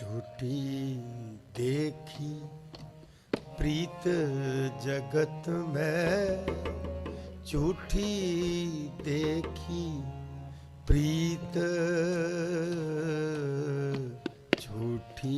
ਝੂਠੀ ਦੇਖੀ ਪ੍ਰੀਤ ਜਗਤ ਮੈਂ ਝੂਠੀ ਦੇਖੀ ਪ੍ਰੀਤ ਝੂਠੀ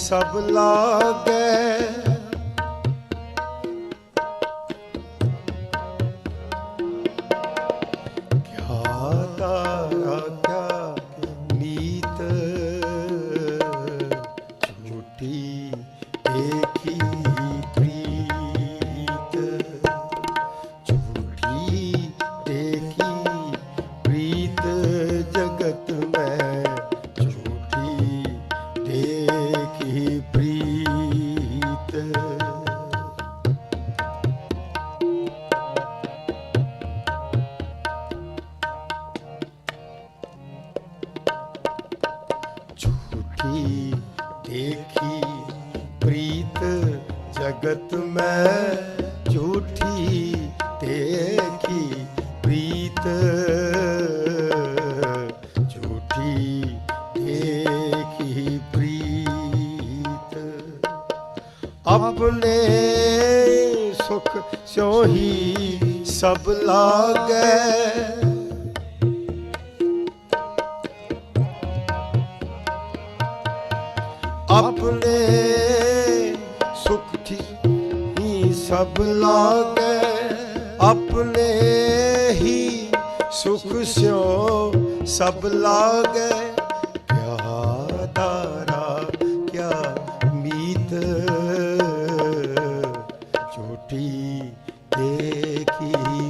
ਸਭ ਲਾਗੈ। ਦੇਖੀ ਪ੍ਰੀਤ ਜਗਤ ਮੈਂ ਝੂਠੀ ਦੇਖੀ ਪ੍ਰੀਤ ਝੂਠੀ ਦੇਖੀ ਪ੍ਰੀਤ। ਆਪਣੇ ਸੁਖ ਸਿਉ ਹੀ ਸਭ ਲਾਗੈ। ਹੀ ਸਭ ਆਪਣੇ ਹੀ ਸੁਖ ਸਿਓ ਸਭ ਲਾਗੈ। ਕਿਆ ਤਾਰਾ ਕਿਆ ਮੀਤ। ਝੂਠੀ ਦੇਖੀ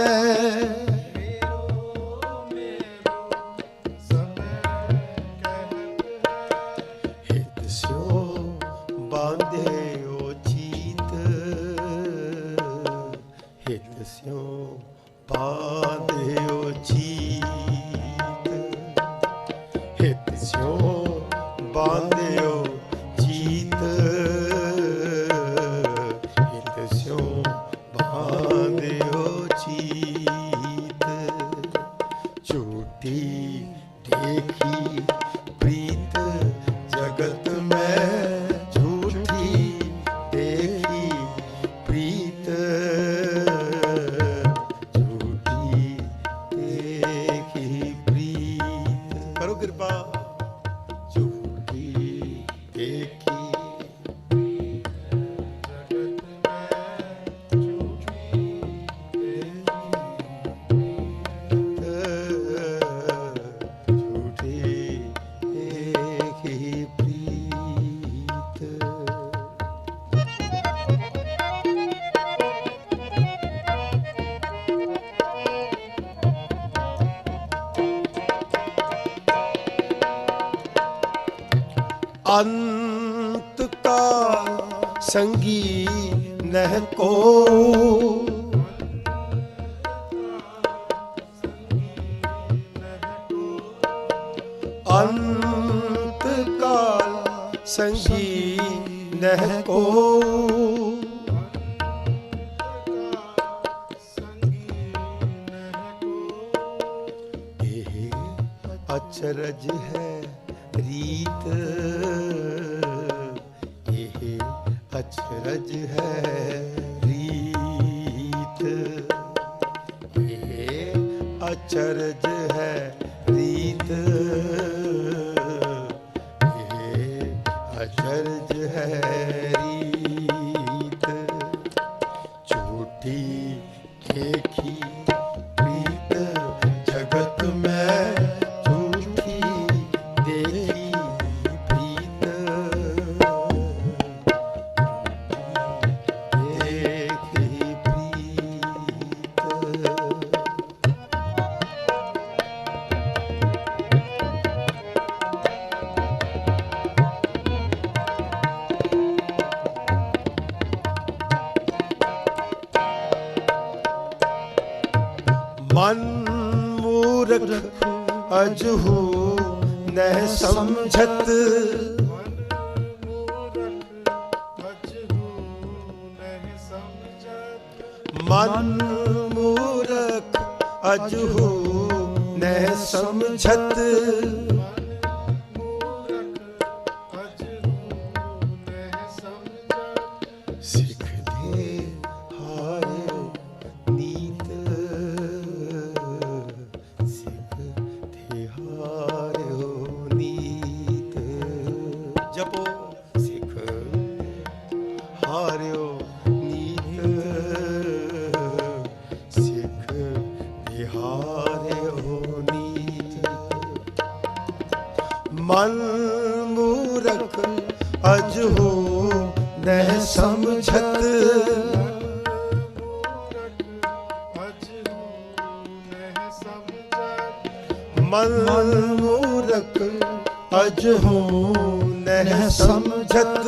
ਝੂਠੀ ਦੇਖੀ ਅੰਤ ਕਾ ਸੰਗੀ ਨਹਿ ਕੋ। ਅੰਤ ਕਾਲ ਸੰਗੀ ਨਹਿ ਕੋ। ਹੈ ਰੀਤ। ਇਹ ਅਚਰ अजहू न समझत मन मूरख अजहू न समझत ਮਨ ਮੂਰਖ ਅਜ ਹੋ ਨਹਿ ਸਮਝਤ। ਮਨ ਮੂਰਖ ਅਜ ਹੋ ਨਹਿ ਸਮਝਤ।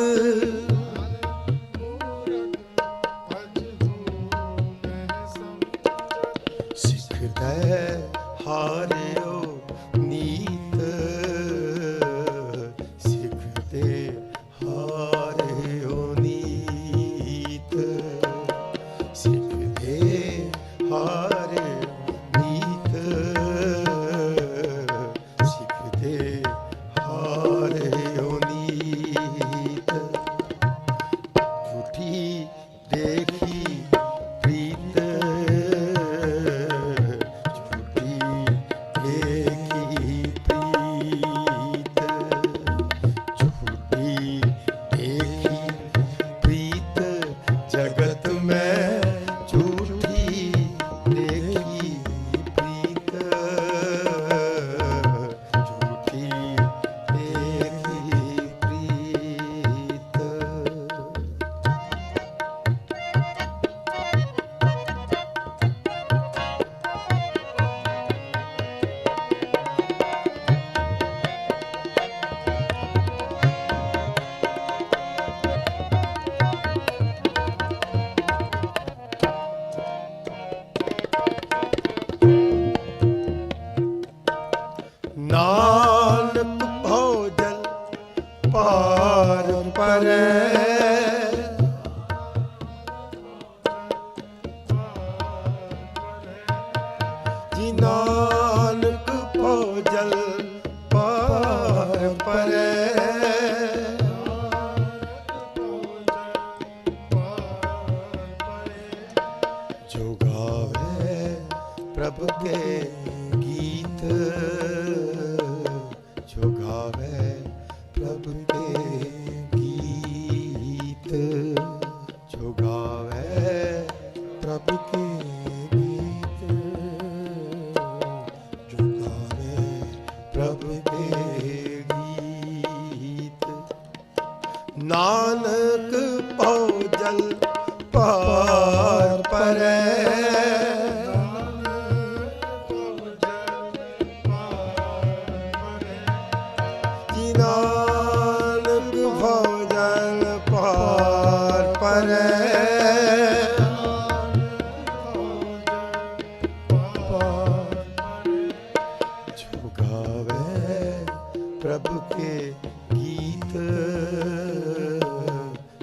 ਪ੍ਰਭ ਕੇ ਗੀਤ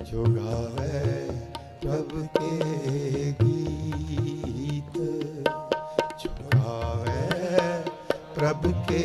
ਜੋ ਗਾਵੇ ਪ੍ਰਭ ਕੇ ਗੀਤ ਜੋ ਗਾਵੇ ਪ੍ਰਭ ਕੇ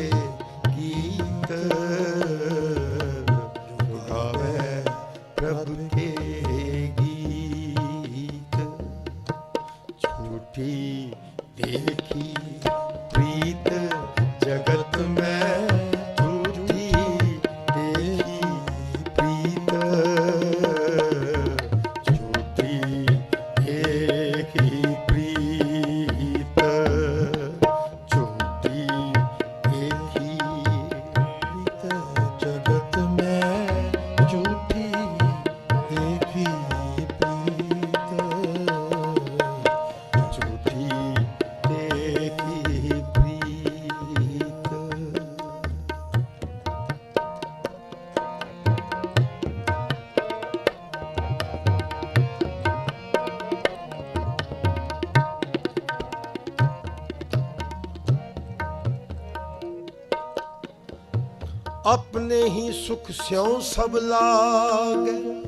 ਸੁਖ ਸਿਉ ਸਭ ਲਾਗੇ।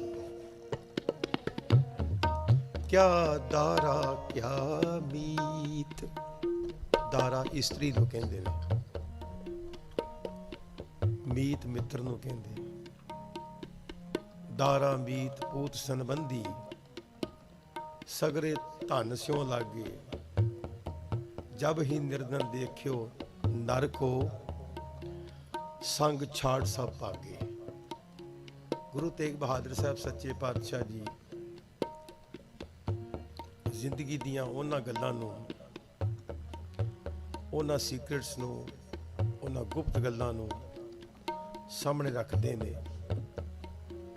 ਕਿਆ ਦਾਰਾ, ਕਿਆ ਮੀਤ। ਦਾਰਾ ਇਸਤਰੀ ਨੂੰ ਕਹਿੰਦੇ ਨੇ। ਮੀਤ ਮਿੱਤਰ ਨੂੰ ਕਹਿੰਦੇ ਦਾਰਾ, ਮੀਤ, ਪੂਤ ਸੰਬੰਧੀ ਸਗਰੇ ਧਨ ਸਿਉ ਲਾਗੇ। ਜਬ ਹੀ ਨਿਰਦਨ ਦੇਖਿਓ ਨਰ ਕੋ ਸੰਗ ਛਾੜ ਸਭ ਭਾਗੇ। ਗੁਰੂ ਤੇਗ ਬਹਾਦਰ ਸਾਹਿਬ ਸੱਚੇ ਪਾਤਸ਼ਾਹ ਜੀ ਜ਼ਿੰਦਗੀ ਦੀਆਂ ਉਹਨਾਂ ਗੱਲਾਂ ਨੂੰ, ਉਹਨਾਂ ਸੀਕ੍ਰੇਟਸ ਨੂੰ, ਉਹਨਾਂ ਗੁਪਤ ਗੱਲਾਂ ਨੂੰ ਸਾਹਮਣੇ ਰੱਖਦੇ ਨੇ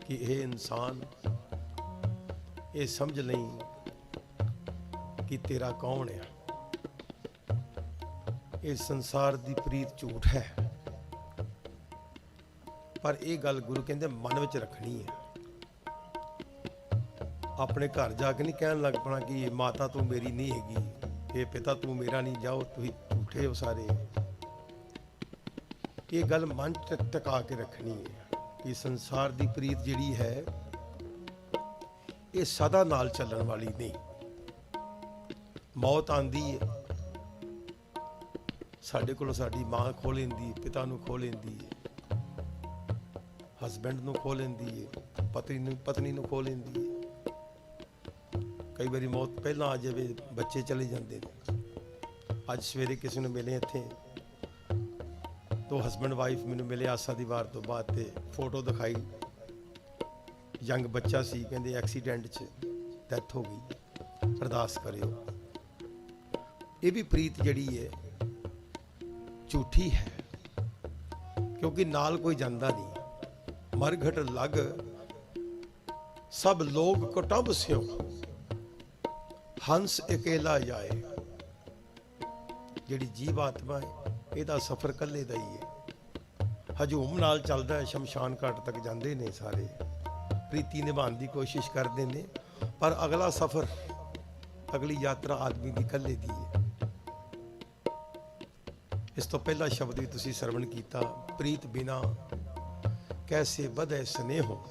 ਕਿ ਇਹ ਇਨਸਾਨ ਇਹ ਸਮਝ ਲਈ ਕਿ ਤੇਰਾ ਕੌਣ ਹੈ ਇਹ ਸੰਸਾਰ ਦੀ ਪ੍ਰੀਤ ਝੂਠ ਹੈ। ਪਰ ਇਹ ਗੱਲ ਗੁਰੂ ਕਹਿੰਦੇ ਮਨ ਵਿੱਚ ਰੱਖਣੀ ਹੈ। ਆਪਣੇ ਘਰ ਜਾ ਕੇ ਨਹੀਂ ਕਹਿਣ ਲੱਗ ਪਣਾ ਕਿ ਇਹ ਮਾਤਾ ਤੂੰ ਮੇਰੀ ਨਹੀਂ ਹੈਗੀ ਇਹ ਪਿਤਾ ਤੂੰ ਮੇਰਾ ਨਹੀਂ, ਜਾਓ ਤੁਸੀਂ ਝੂਠੇ ਹੋ ਸਾਰੇ। ਇਹ ਗੱਲ ਮਨ ਚ ਟਿਕਾ ਕੇ ਰੱਖਣੀ ਹੈ ਕਿ ਸੰਸਾਰ ਦੀ ਪ੍ਰੀਤ ਜਿਹੜੀ ਹੈ, ਇਹ ਸਦਾ ਨਾਲ ਚੱਲਣ ਵਾਲੀ ਨਹੀਂ। ਮੌਤ ਆਂਦੀ ਹੈ। ਸਾਡੇ ਕੋਲ ਸਾਡੀ ਮਾਂ ਖੋ ਲੈਂਦੀ, ਪਿਤਾ ਨੂੰ ਖੋ ਲੈਂਦੀ ਹੈ। ਹਸਬੈਂਡ ਨੂੰ ਖੋ ਲੈਂਦੀ ਹੈ ਪਤਨੀ ਨੂੰ ਪਤਨੀ ਨੂੰ ਖੋ ਲੈਂਦੀ ਹੈ ਕਈ ਵਾਰੀ ਮੌਤ ਪਹਿਲਾਂ ਆ ਜਾਵੇ, ਬੱਚੇ ਚਲੇ ਜਾਂਦੇ ਨੇ। ਅੱਜ ਸਵੇਰੇ ਕਿਸੇ ਨੂੰ ਮਿਲੇ ਇੱਥੇ। ਦੋ ਹਸਬੈਂਡ ਵਾਈਫ ਮੈਨੂੰ ਮਿਲੇ ਆਸਾ ਦੀ ਵਾਰ ਤੋਂ ਬਾਅਦ ਤੇ ਫੋਟੋ ਦਿਖਾਈ। ਯੰਗ ਬੱਚਾ ਸੀ, ਕਹਿੰਦੇ ਐਕਸੀਡੈਂਟ 'ਚ ਡੈਥ ਹੋ ਗਈ। ਅਰਦਾਸ ਕਰਿਓ। ਇਹ ਵੀ ਪ੍ਰੀਤ ਜਿਹੜੀ ਹੈ ਝੂਠੀ ਹੈ। ਕਿਉਂਕਿ ਨਾਲ ਕੋਈ ਜਾਂਦਾ ਨਹੀਂ। ਮਰਘਟ ਲਗ, ਸਭ ਲੋਗ ਕੁਟੰਬ ਸਿਓ ਹੰਸ ਇਕੇਲਾ ਜਾਏ। ਜਿਹੜੀ ਜੀਵ ਆਤਮਾ ਹੈ, ਇਹਦਾ ਸਫ਼ਰ ਇਕੱਲੇ ਦਾ ਹੀ ਹੈ। ਹਜੂਮ ਨਾਲ ਚੱਲਦਾ ਹੈ, ਸ਼ਮਸ਼ਾਨ ਘਾਟ ਤੱਕ ਜਾਂਦੇ ਨੇ ਸਾਰੇ। ਪ੍ਰੀਤੀ ਨਿਭਾਉਣ ਦੀ ਕੋਸ਼ਿਸ਼ ਕਰਦੇ ਨੇ, ਪਰ ਅਗਲਾ ਸਫ਼ਰ, ਅਗਲੀ ਯਾਤਰਾ ਆਦਮੀ ਦੀ ਕੱਲੇ ਦੀ ਹੈ। ਇਸ ਤੋਂ ਪਹਿਲਾ ਸ਼ਬਦ ਵੀ ਤੁਸੀਂ ਸਰਵਣ ਕੀਤਾ, ਪ੍ਰੀਤ ਬਿਨਾ ਕੈਸੇ ਵਧੇ ਸਨੇਹੋ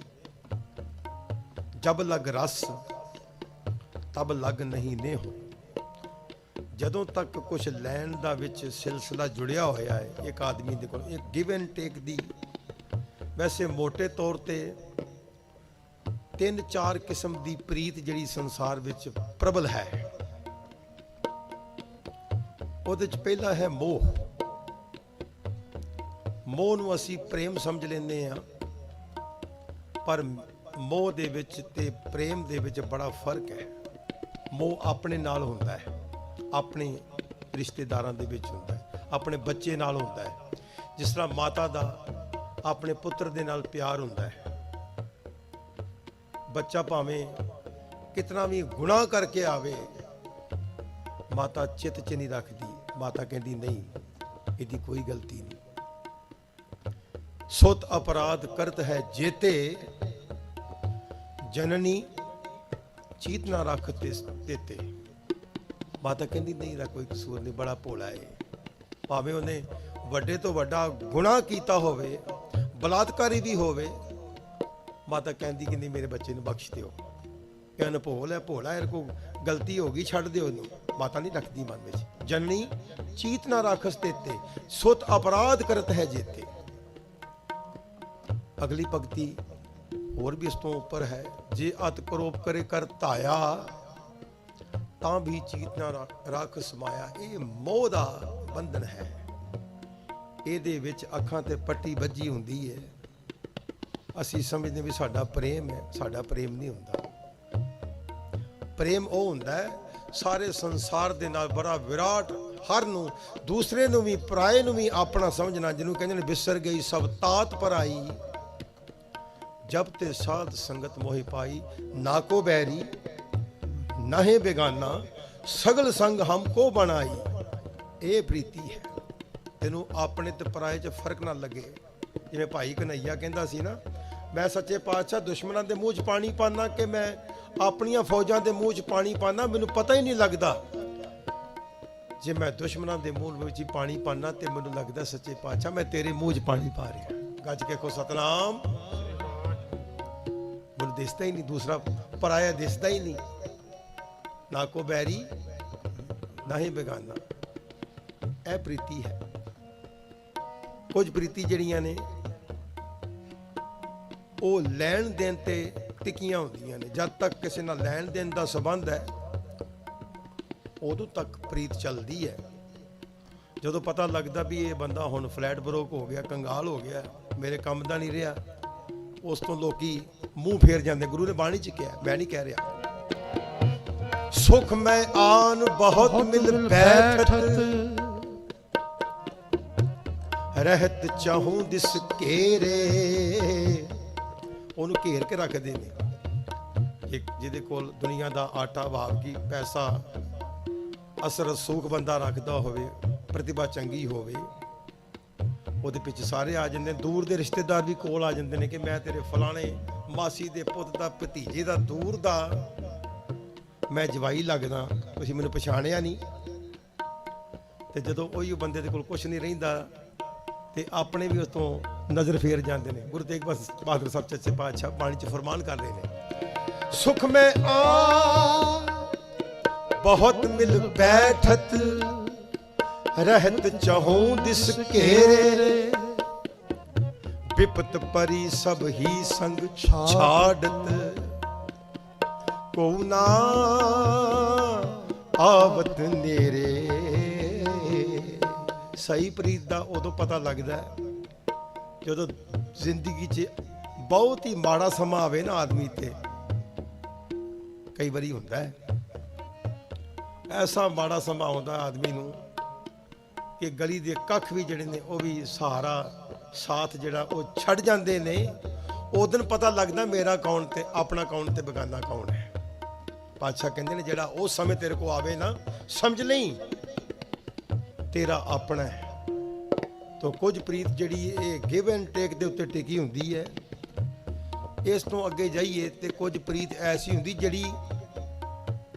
ਜਬ ਲਗ ਰਸ, ਤਬ ਲਗ ਨਹੀਂ ਨੇਹੋ ਜਦੋਂ ਤੱਕ ਕੁਝ ਲੈਣ ਦਾ ਵਿੱਚ ਸਿਲਸਿਲਾ ਜੁੜਿਆ ਹੋਇਆ ਹੈ, ਇੱਕ ਆਦਮੀ ਦੇ ਕੋਲ, ਇੱਕ ਗਿਵ ਐਂਡ ਟੇਕ ਦੀ, ਵੈਸੇ ਮੋٹے ਤੌਰ ਤੇ ਤਿੰਨ ਚਾਰ ਕਿਸਮ ਦੀ ਪ੍ਰੀਤ ਜਿਹੜੀ ਸੰਸਾਰ ਵਿੱਚ ਪ੍ਰਬਲ ਹੈ। ਉਹਦੇ ਚ ਪਹਿਲਾ ਹੈ ਮੋਹ। ਮੋਹ ਨੂੰ ਅਸੀਂ ਪ੍ਰੇਮ ਸਮਝ ਲੈਂਦੇ ਆ ਪਰ ਮੋਹ ਦੇ ਵਿੱਚ ਤੇ ਪ੍ਰੇਮ ਦੇ ਵਿੱਚ ਬੜਾ ਫ਼ਰਕ ਹੈ। ਮੋਹ ਆਪਣੇ ਨਾਲ ਹੁੰਦਾ ਹੈ, ਆਪਣੇ ਰਿਸ਼ਤੇਦਾਰਾਂ ਦੇ ਵਿੱਚ ਹੁੰਦਾ ਹੈ, ਆਪਣੇ ਬੱਚੇ ਨਾਲ ਹੁੰਦਾ ਹੈ। ਜਿਸ ਤਰ੍ਹਾਂ ਮਾਤਾ ਦਾ ਆਪਣੇ ਪੁੱਤਰ ਦੇ ਨਾਲ ਪਿਆਰ ਹੁੰਦਾ ਹੈ। ਬੱਚਾ ਭਾਵੇਂ ਕਿਤਨਾ ਵੀ ਗੁਨਾਹ ਕਰਕੇ ਆਵੇ, ਮਾਤਾ ਚਿੱਤ 'ਚ ਨਹੀਂ ਰੱਖਦੀ, ਮਾਤਾ ਕਹਿੰਦੀ, ਨਹੀਂ, ਇਹਦੀ ਕੋਈ ਗਲਤੀ ਨਹੀਂ। ਸੁਤ ਅਪਰਾਧ ਕਰਤ ਹੈ ਜੇਤੇ ਜਨਨੀ ਚੀਤ ਨਾ ਰੱਖ ਤੇਤੇ। ਮਾਤਾ ਕਹਿੰਦੀ, ਨਹੀਂ ਇਹਦਾ ਕੋਈ ਕਸੂਰ ਨਹੀਂ, ਬੜਾ ਭੋਲਾ ਏ। ਭਾਵੇਂ ਉਹਨੇ ਵੱਡੇ ਤੋਂ ਵੱਡਾ ਗੁਨਾਹ ਕੀਤਾ ਹੋਵੇ, ਬਲਾਤਕਾਰੀ ਵੀ ਹੋਵੇ, ਮਾਤਾ ਕਹਿੰਦੀ ਕਿ ਨਹੀਂ, ਮੇਰੇ ਬੱਚੇ ਨੂੰ ਬਖਸ਼ ਦਿਓ। ਇਹ ਅਨਭੋਲ ਹੈ, ਭੋਲਾ ਹੈ ਕੋ ਗਲਤੀ ਹੋ ਗਈ, ਛੱਡ ਦਿਓ ਇਹਨੂੰ। ਮਾਤਾ ਨਹੀਂ ਰੱਖਦੀ ਮਨ ਵਿੱਚ। ਜਨਨੀ, ਚੀਤ ਨਾ ਰਾਖਸ ਤੇਤੇ, ਸੁਤ ਅਪਰਾਧ ਕਰਤ ਹੈ ਜੇਤੇ। ਅਗਲੀ ਭਗਤੀ ਹੋਰ ਵੀ ਇਸ ਤੋਂ ਉੱਪਰ ਹੈ। ਜੇ ਅਤ ਕਰੋਪ ਕਰੇ ਕਰ ਧਾਇਆ, ਤਾਂ ਵੀ ਚੀਤ ਨਾ ਰੱਖ ਸਮਾਇਆ। ਇਹ ਮੋਹ ਦਾ ਬੰਧਨ ਹੈ। ਇਹਦੇ ਵਿੱਚ ਅੱਖਾਂ ਤੇ ਪੱਟੀ ਵੱਜੀ ਹੁੰਦੀ ਹੈ ਅਸੀਂ ਸਮਝਦੇ ਵੀ ਸਾਡਾ ਪ੍ਰੇਮ ਹੈ, ਸਾਡਾ ਪ੍ਰੇਮ ਨਹੀਂ ਹੁੰਦਾ। ਪ੍ਰੇਮ ਉਹ ਹੁੰਦਾ ਹੈ, ਸਾਰੇ ਸੰਸਾਰ ਦੇ ਨਾਲ ਬੜਾ ਵਿਰਾਟ, ਹਰ ਨੂੰ, ਦੂਸਰੇ ਨੂੰ ਵੀ, ਪਰਾਏ ਨੂੰ ਵੀ ਆਪਣਾ ਸਮਝਣਾ, ਜਿਹਨੂੰ ਕਹਿੰਦੇ ਨੇ, ਵਿਸਰ ਗਈ ਸਭ ਤਾਤ ਪਰਾਈ ਜਬ ਤੇ ਸਾਧ ਸੰਗਤ ਮੋਹਿ ਪਾਈ, ਨਾ ਕੋ ਬੈਰੀ, ਨਾਹੇ ਬੇਗਾਨਾ, ਸਗਲ ਸੰਗ ਹਮਕੋ ਬਣਾਈ। ਇਹ ਪ੍ਰੀਤੀ ਹੈ। ਤੈਨੂੰ ਆਪਣੇ ਤੇ ਪਰਾਏ 'ਚ ਫ਼ਰਕ ਨਾ ਲੱਗੇ। ਜਿਵੇਂ ਭਾਈ ਕਨਈਆ ਕਹਿੰਦਾ ਸੀ ਨਾ, ਮੈਂ ਸੱਚੇ ਪਾਤਸ਼ਾਹ ਦੁਸ਼ਮਣਾਂ ਦੇ ਮੂੰਹ 'ਚ ਪਾਣੀ ਪਾਣਾ ਕਿ ਮੈਂ ਆਪਣੀਆਂ ਫੌਜਾਂ ਦੇ ਮੂੰਹ 'ਚ ਪਾਣੀ ਪਾਣਾ ਮੈਨੂੰ ਪਤਾ ਹੀ ਨਹੀਂ ਲੱਗਦਾ। ਜੇ ਮੈਂ ਦੁਸ਼ਮਣਾਂ ਦੇ ਮੂੰਹ ਵਿੱਚ ਹੀ ਪਾਣੀ ਪਾਣਾ ਤੇ ਮੈਨੂੰ ਲੱਗਦਾ ਸੱਚੇ ਪਾਤਸ਼ਾਹ ਮੈਂ ਤੇਰੇ ਮੂੰਹ 'ਚ ਪਾਣੀ ਪਾ ਰਿਹਾ। ਗੱਜ ਕੇ ਕੋ ਸਤਨਾਮ। ਮੈਨੂੰ ਦਿਸਦਾ ਹੀ ਨਹੀਂ, ਦੂਸਰਾ ਪਰਾਇਆ ਦਿਸਦਾ ਹੀ ਨਹੀਂ। ਨਾ ਕੋ ਨਾ ਹੀ ਬੇਗਾਨਾ। ਇਹ ਪ੍ਰੀਤੀ ਹੈ। ਕੁਝ ਪ੍ਰੀਤੀ ਜਿਹੜੀਆਂ ਨੇ, ਉਹ ਲੈਣ ਦੇਣ ਤੇ ਟਿਕੀਆਂ ਹੁੰਦੀਆਂ ਨੇ। ਜਦ ਤੱਕ ਕਿਸੇ ਨਾਲ ਲੈਣ ਦੇਣ ਦਾ ਸਬੰਧ ਹੈ, ਉਦੋਂ ਤੱਕ ਪ੍ਰੀਤ ਚੱਲਦੀ ਹੈ। ਜਦੋਂ ਪਤਾ ਲੱਗਦਾ ਵੀ ਇਹ ਬੰਦਾ ਹੁਣ ਫਲੈਟ ਬਰੋਕ ਹੋ ਗਿਆ, ਕੰਗਾਲ ਹੋ ਗਿਆ, ਮੇਰੇ ਕੰਮ ਦਾ ਨਹੀਂ ਰਿਹਾ ਉਸ ਤੋਂ ਲੋਕੀ ਮੂੰਹ ਫੇਰ ਜਾਂਦੇ ਗੁਰੂ ਨੇ ਬਾਣੀ ਚ ਕਿਹਾ ਮੈਂ ਨਹੀਂ ਕਹਿ ਰਿਹਾ। ਸੁਖ ਮੈਂ ਆਨ ਬਹੁਤ ਮਿਲ ਬੈਠਤ। ਰਹਿਤ ਚਾਹੂੰ ਦਿਸ ਘੇਰੇ ਉਹਨੂੰ ਘੇਰ ਕੇ ਰੱਖਦੇ ਨੇ ਇੱਕ ਜਿਹਦੇ ਕੋਲ ਦੁਨੀਆ ਦਾ ਆਟਾ ਭਾਵ ਕੀ ਪੈਸਾ ਅਸਰ ਸੂਖ ਬੰਦਾ ਰੱਖਦਾ ਹੋਵੇ ਪ੍ਰਤਿਭਾ ਚੰਗੀ ਹੋਵੇ ਉਹਦੇ ਪਿੱਛੇ ਸਾਰੇ ਆ ਜਾਂਦੇ ਨੇ। ਦੂਰ ਦੇ ਰਿਸ਼ਤੇਦਾਰ ਵੀ ਕੋਲ ਆ ਜਾਂਦੇ ਨੇ ਕਿ ਮੈਂ ਤੇਰੇ ਫਲਾਣੇ ਮਾਸੀ ਦੇ ਪੁੱਤ ਦਾ, ਭਤੀਜੇ ਦਾ, ਦੂਰ ਦਾ ਮੈਂ ਜਵਾਈ ਲੱਗਦਾ। ਤੁਸੀਂ ਮੈਨੂੰ ਪਛਾਣਿਆ ਨਹੀਂ। ਤੇ ਜਦੋਂ ਉਹੀ ਬੰਦੇ ਦੇ ਕੋਲ ਕੁਝ ਨਹੀਂ ਰਹਿੰਦਾ ਤੇ ਆਪਣੇ ਵੀ ਉਸ ਤੋਂ ਨਜ਼ਰ ਫੇਰ ਜਾਂਦੇ ਨੇ। ਗੁਰੂ ਤੇਗ ਬਹਾਦਰ ਬਹਾਦਰ ਸਾਹਿਬ ਸੱਚੇ ਪਾਤਸ਼ਾਹ ਬਾਣੀ ਚ ਫਰਮਾਨ ਕਰ ਰਹੇ ਨੇ, ਸੁਖ ਮੈਂ ਆ, ਬਹੁਤ ਮਿਲ ਬੈਠਤ ਰਹਿਤ ਚਾਹੋਂ ਦਿਸ ਘੇਰੇ ਵਿਪਤ ਪਰੀ ਸਭ ਹੀ ਸੰਗ ਛਾੜਤ। ਕੋ ਨਾ ਆਵਤ ਨੇਰੇ। ਸਹੀ ਪ੍ਰੀਤ ਦਾ ਉਦੋਂ ਪਤਾ ਲੱਗਦਾ ਹੈ, ਜਦੋਂ ਜ਼ਿੰਦਗੀ 'ਚ ਬਹੁਤ ਹੀ ਮਾੜਾ ਸਮਾਂ ਆਵੇ ਨਾ ਆਦਮੀ ਤੇ। ਕਈ ਵਾਰੀ ਹੁੰਦਾ ਹੈ, ਐਸਾ ਮਾੜਾ ਸਮਾਂ ਆਉਂਦਾ ਆਦਮੀ ਨੂੰ ਕਿ ਗਲੀ ਦੇ ਕੱਖ ਵੀ ਜਿਹੜੇ ਨੇ ਉਹ ਵੀ ਸਹਾਰਾ, ਸਾਥ ਜਿਹੜਾ ਉਹ ਛੱਡ ਜਾਂਦੇ ਨੇ। ਉਦੋਂ ਪਤਾ ਲੱਗਦਾ ਮੇਰਾ ਕੌਣ ਤੇ ਆਪਣਾ ਕੌਣ ਤੇ ਬੇਗਾਨਾ ਕੌਣ ਹੈ। ਪਾਤਸ਼ਾਹ ਕਹਿੰਦੇ ਨੇ, ਜਿਹੜਾ ਉਹ ਸਮੇਂ ਤੇਰੇ ਕੋ ਆਵੇ ਨਾ, ਸਮਝ ਲਈ, ਤੇਰਾ ਆਪਣਾ ਹੈ। ਤੋ ਕੁਝ ਪ੍ਰੀਤ ਜਿਹੜੀ ਇਹ ਗਿਵ ਐਂਡ ਟੇਕ ਦੇ ਉੱਤੇ ਟਿਕੀ ਹੁੰਦੀ ਹੈ, ਇਸ ਤੋਂ ਅੱਗੇ ਜਾਈਏ ਤੇ ਕੁਝ ਪ੍ਰੀਤ ਐਸੀ ਹੁੰਦੀ ਜਿਹੜੀ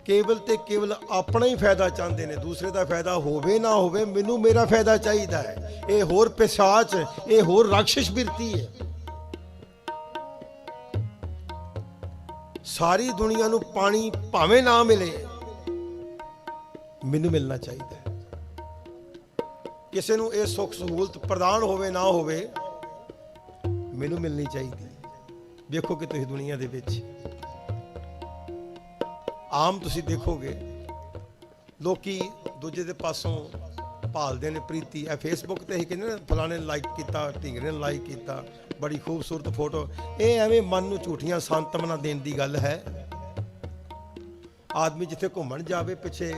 ਕੇਵਲ ਤੇ ਕੇਵਲ ਆਪਣਾ ਹੀ ਫਾਇਦਾ ਚਾਹੁੰਦੇ ਨੇ। ਦੂਸਰੇ ਦਾ ਫਾਇਦਾ ਹੋਵੇ ਨਾ ਹੋਵੇ, ਮੈਨੂੰ ਮੇਰਾ ਫਾਇਦਾ ਚਾਹੀਦਾ ਹੈ। ਇਹ ਹੋਰ ਪਿਸ਼ਾਚ, ਇਹ ਹੋਰ ਰਾਖਸ਼ ਬਿਰਤੀ ਹੈ। ਸਾਰੀ ਦੁਨੀਆ ਨੂੰ ਪਾਣੀ ਭਾਵੇਂ ਨਾ ਮਿਲੇ, ਮੈਨੂੰ ਮਿਲਣਾ ਚਾਹੀਦਾ ਹੈ। ਕਿਸੇ ਨੂੰ ਇਹ ਸੁੱਖ ਸਹੂਲਤ ਪ੍ਰਦਾਨ ਹੋਵੇ ਨਾ ਹੋਵੇ, ਮੈਨੂੰ ਮਿਲਣੀ ਚਾਹੀਦੀ ਹੈ। ਵੇਖੋ ਕਿ ਤੁਸੀਂ ਦੁਨੀਆ ਦੇ ਵਿੱਚ ਆਮ ਤੁਸੀਂ ਦੇਖੋਗੇ, ਲੋਕੀ ਦੂਜੇ ਦੇ ਪਾਸੋਂ ਭਾਲਦੇ ਨੇ ਪ੍ਰੀਤੀ। ਇਹ ਫੇਸਬੁੱਕ ਤੇ ਹੀ ਕਹਿੰਦੇ ਨੇ, ਫਲਾਣੇ ਲਾਈਕ ਕੀਤਾ, ਢਿੰਗਰੇ ਨੇ ਲਾਈਕ ਕੀਤਾ, ਬੜੀ ਖੂਬਸੂਰਤ ਫੋਟੋ ਇਹ ਐਵੇਂ ਮਨ ਨੂੰ ਝੂਠੀਆਂ ਸੰਤਮਨਾ ਦੇਣ ਦੀ ਗੱਲ ਹੈ। ਆਦਮੀ ਜਿੱਥੇ ਘੁੰਮਣ ਜਾਵੇ, ਪਿੱਛੇ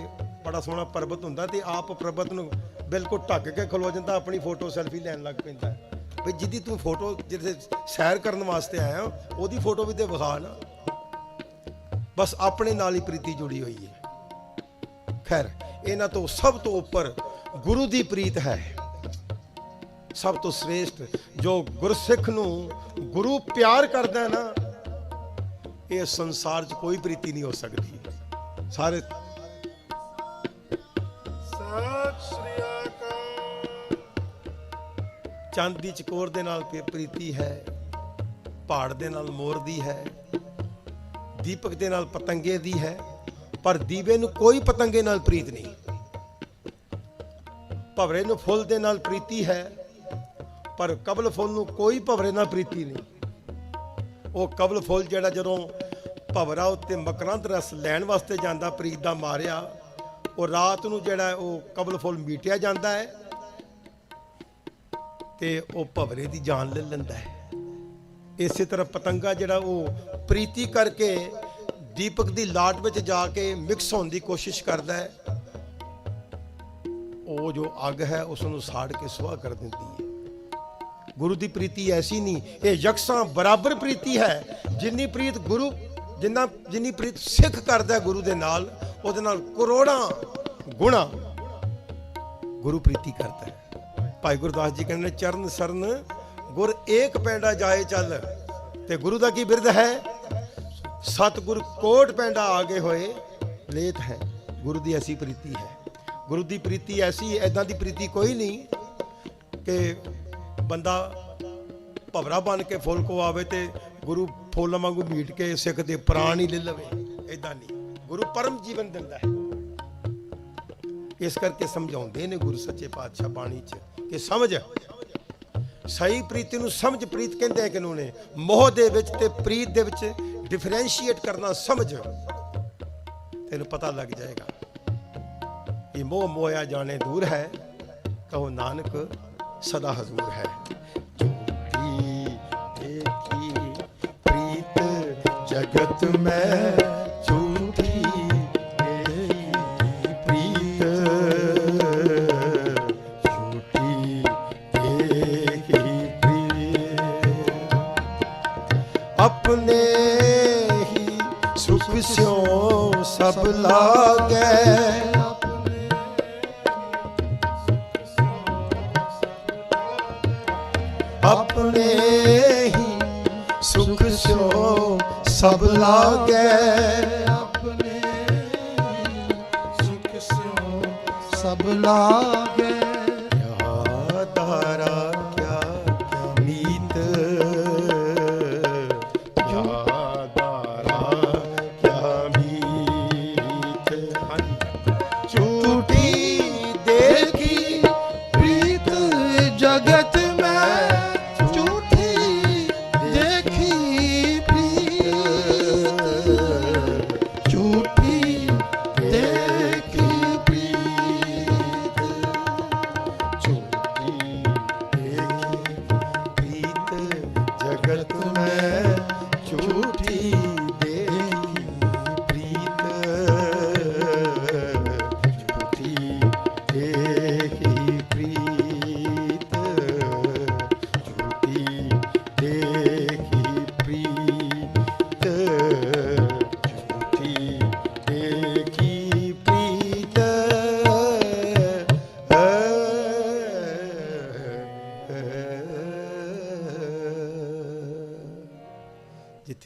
ਬੜਾ ਸੋਹਣਾ ਪਰਬਤ ਹੁੰਦਾ ਤੇ ਆਪ ਪਰਬਤ ਨੂੰ ਬਿਲਕੁਲ ਢੱਕ ਕੇ ਖਲੋ ਜਾਂਦਾ, ਆਪਣੀ ਫੋਟੋ ਸੈਲਫੀ ਲੈਣ ਲੱਗ ਪੈਂਦਾ। ਵੀ ਜਿਹਦੀ ਤੂੰ ਫੋਟੋ ਜਿੱਥੇ ਸੈਰ ਕਰਨ ਵਾਸਤੇ ਆਇਆ, ਉਹਦੀ ਫੋਟੋ ਵੀ ਤੇ ਵਿਖਾ ਨਾ। ਬਸ ਆਪਣੇ ਨਾਲ ਹੀ ਪ੍ਰੀਤੀ ਜੁੜੀ ਹੋਈ ਹੈ। ਖੈਰ ਇਹਨਾਂ ਤੋਂ ਸਭ ਤੋਂ ਉੱਪਰ ਗੁਰੂ ਦੀ ਪ੍ਰੀਤ ਹੈ। ਸਭ ਤੋਂ ਸ੍ਰੇਸ਼ਟ ਜੋ ਗੁਰਸਿੱਖ ਨੂੰ ਗੁਰੂ ਪਿਆਰ ਕਰਦਾ ਹੈ ਨਾ ਇਹ ਸੰਸਾਰ 'ਚ ਕੋਈ ਪ੍ਰੀਤੀ ਨਹੀਂ ਹੋ ਸਕਦੀ। ਸਾਰੇ ਸਤਿ ਸ੍ਰੀ ਅਕਾਲ। ਚੰਦ ਦੀ ਚਕੋਰ ਦੇ ਨਾਲ ਪ੍ਰੀ- ਪ੍ਰੀਤੀ ਹੈ ਪਹਾੜ ਦੇ ਨਾਲ ਮੋਰ ਦੀ ਹੈ। ਦੀਪਕ ਦੇ ਨਾਲ ਪਤੰਗੇ ਦੀ ਹੈ, ਪਰ ਦੀਵੇ ਨੂੰ ਕੋਈ ਪਤੰਗੇ ਨਾਲ ਪ੍ਰੀਤ ਨਹੀਂ। ਭਵਰੇ ਨੂੰ ਫੁੱਲ ਦੇ ਨਾਲ ਪ੍ਰੀਤੀ ਹੈ, ਪਰ ਕਬਲ ਫੁੱਲ ਨੂੰ ਕੋਈ ਭਵਰੇ ਨਾਲ ਪ੍ਰੀਤੀ ਨਹੀਂ। ਉਹ ਕਬਲ ਫੁੱਲ ਜਿਹੜਾ ਜਦੋਂ ਭਵਰਾ ਉੱਤੇ ਮਕਰੰਦ ਰਸ ਲੈਣ ਵਾਸਤੇ ਜਾਂਦਾ, ਪ੍ਰੀਤ ਦਾ ਮਾਰਿਆ, ਉਹ ਰਾਤ ਨੂੰ ਜਿਹੜਾ ਉਹ ਕਬਲ ਫੁੱਲ ਮੀਟਿਆ ਜਾਂਦਾ ਹੈ ਤੇ ਉਹ ਭਵਰੇ ਦੀ ਜਾਨ ਲੈ ਲੈਂਦਾ ਹੈ। ਇਸੇ ਤਰ੍ਹਾਂ ਪਤੰਗਾ ਜਿਹੜਾ ਉਹ ਪ੍ਰੀਤੀ ਕਰਕੇ ਦੀਪਕ ਦੀ ਲਾਟ ਵਿੱਚ ਜਾ ਕੇ ਮਿਕਸ ਹੋਣ ਦੀ ਕੋਸ਼ਿਸ਼ ਕਰਦਾ ਹੈ। ਉਹ ਜੋ ਅੱਗ ਹੈ, ਉਸ ਨੂੰ ਸਾੜ ਕੇ ਸੁਆਹ ਕਰ ਦਿੰਦੀ ਹੈ। ਗੁਰੂ ਦੀ ਪ੍ਰੀਤੀ ਐਸੀ ਨਹੀਂ, ਇਹ ਯਕਸਾਂ ਬਰਾਬਰ ਪ੍ਰੀਤੀ ਹੈ। ਜਿੰਨੀ ਪ੍ਰੀਤ ਗੁਰੂ, ਜਿੰਨਾ, ਜਿੰਨੀ ਪ੍ਰੀਤ ਸਿੱਖ ਕਰਦਾ ਗੁਰੂ ਦੇ ਨਾਲ, ਉਹਦੇ ਨਾਲ ਕਰੋੜਾਂ ਗੁਣਾ ਗੁਰੂ ਪ੍ਰੀਤੀ ਕਰਦਾ ਹੈ। ਭਾਈ ਗੁਰਦਾਸ ਜੀ ਕਹਿੰਦੇ ਨੇ, ਚਰਨ ਸਰਨ ਗੁਰ ਏਕ ਪੈਂਡਾ ਜਾਏ ਚੱਲ, ਤੇ ਗੁਰੂ ਦਾ ਕੀ ਬਿਰਧ ਹੈ? ਸਤਿਗੁਰ ਕੋਟ ਪੈਂਡਾ ਆਗੇ ਹੋਏ ਲੇਤ ਹੈ, ਗੁਰੂ ਦੀ ਐਸੀ ਪ੍ਰੀਤੀ ਹੈ। ਗੁਰੂ ਦੀ ਪ੍ਰੀਤੀ ਐਸੀ ਐਦਾਂ ਦੀ ਪ੍ਰੀਤੀ ਕੋਈ ਨਹੀਂ ਕਿ ਬੰਦਾ ਭਵਰਾ ਬਣ ਕੇ ਫੁੱਲ ਕੋ ਆਵੇ ਤੇ ਗੁਰੂ ਫੁੱਲ ਵਾਂਗੂ ਮੀਟ ਕੇ ਸਿੱਖ ਦੇ ਪ੍ਰਾਣ ਹੀ ਲੈ ਲਵੇ ਐਦਾਂ ਨਹੀਂ। ਗੁਰੂ ਪਰਮ ਜੀਵਨ ਦਿੰਦਾ ਹੈ। ਇਸ ਕਰਕੇ ਸਮਝਾਉਂਦੇ ਨੇ ਗੁਰੂ ਸੱਚੇ ਪਾਤਸ਼ਾਹ ਬਾਣੀ 'ਚ ਕਿ ਸਮਝ ਸਹੀ ਪ੍ਰੀਤੀ ਨੂੰ ਸਮਝ ਪ੍ਰੀਤ ਕਹਿੰਦੇ ਆ ਕਿਨੂੰ ਨੇ? ਮੋਹ ਦੇ ਵਿੱਚ ਤੇ ਪ੍ਰੀਤ ਦੇ ਵਿੱਚ ਡਿਫਰੈਂਸ਼ੀਏਟ ਕਰਨਾ ਸਮਝ। ਤੈਨੂੰ ਪਤਾ ਲੱਗ ਜਾਏਗਾ ਇਹ ਮੋਹ ਮੋਇਆ ਜਾਣੇ ਦੂਰ ਹੈ, ਕਹੋ ਨਾਨਕ ਸਦਾ ਹਜ਼ੂਰ ਹੈ। ਝੂਠੀ ਦੇਖੀ ਪ੍ਰੀਤ ਜਗਤ ਮੈਂ ਹੀ ਸੁਖ ਸਿਓ ਸਭ ਲਾਗੈ। ਆਪਣੇ ਹੀ ਸੁਖ ਸਿਓ ਸਭ ਲਾਗੈ। ਆਪਣੇ ਸੁਖ ਸਿਓ ਸਭ ਲਾਗੇ।